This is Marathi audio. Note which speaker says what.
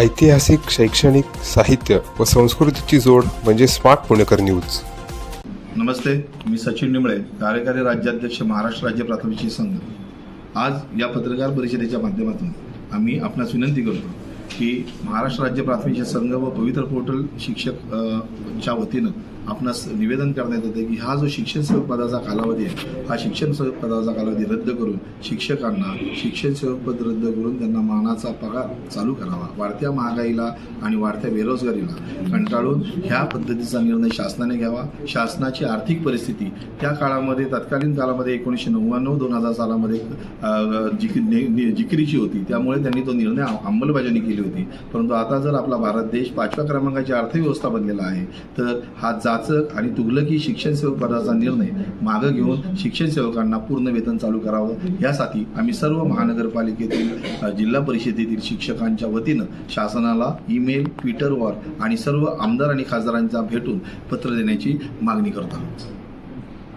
Speaker 1: ऐतिहासिक शैक्षणिक साहित्य व संस्कृतीची जोड म्हणजे स्मार्ट पुणेकर न्यूज.
Speaker 2: नमस्ते मी सचिन निमळे कार्यकारी राज्याध्यक्ष महाराष्ट्र राज्य प्राथमिक संघ. आज या पत्रकार परिषदेच्या माध्यमातून आम्ही आपणास विनंती करतो की महाराष्ट्र राज्य प्राथमिक संघ व पवित्र पोर्टल शिक्षक च्या वतीनं आपणास निवेदन करण्यात येते की हा जो शिक्षण सेवक पदाचा कालावधी आहे हा शिक्षण सेवक पदाचा कालावधी रद्द करून शिक्षकांना शिक्षण सेवक पद रद्द करून त्यांना मानाचा पगार चालू करावा. वाढत्या महागाईला आणि वाढत्या बेरोजगारीला कंटाळून ह्या पद्धतीचा निर्णय शासनाने घ्यावा. शासनाची आर्थिक परिस्थिती त्या काळामध्ये तत्कालीन काळामध्ये एकोणीसशे नव्याण्णव दोन हजार सालामध्ये जिक जिकिरीची होती. त्यामुळे त्यांनी तो निर्णय अंमलबजावणी केली होती. परंतु आता जर आपला भारत देश पाचव्या क्रमांकाची अर्थव्यवस्था बनलेला आहे तर हा जा जाचक आणि तुगलकी शिक्षण सेवक पदाचा निर्णय मागं घेऊन शिक्षण सेवकांना पूर्ण वेतन चालू करावं यासाठी आम्ही सर्व महानगरपालिकेतील जिल्हा परिषदेतील शिक्षकांच्या वतीनं शासनाला ईमेल ट्विटरवर आणि सर्व आमदार आणि खासदारांचा भेटून पत्र देण्याची मागणी करतो आहोत.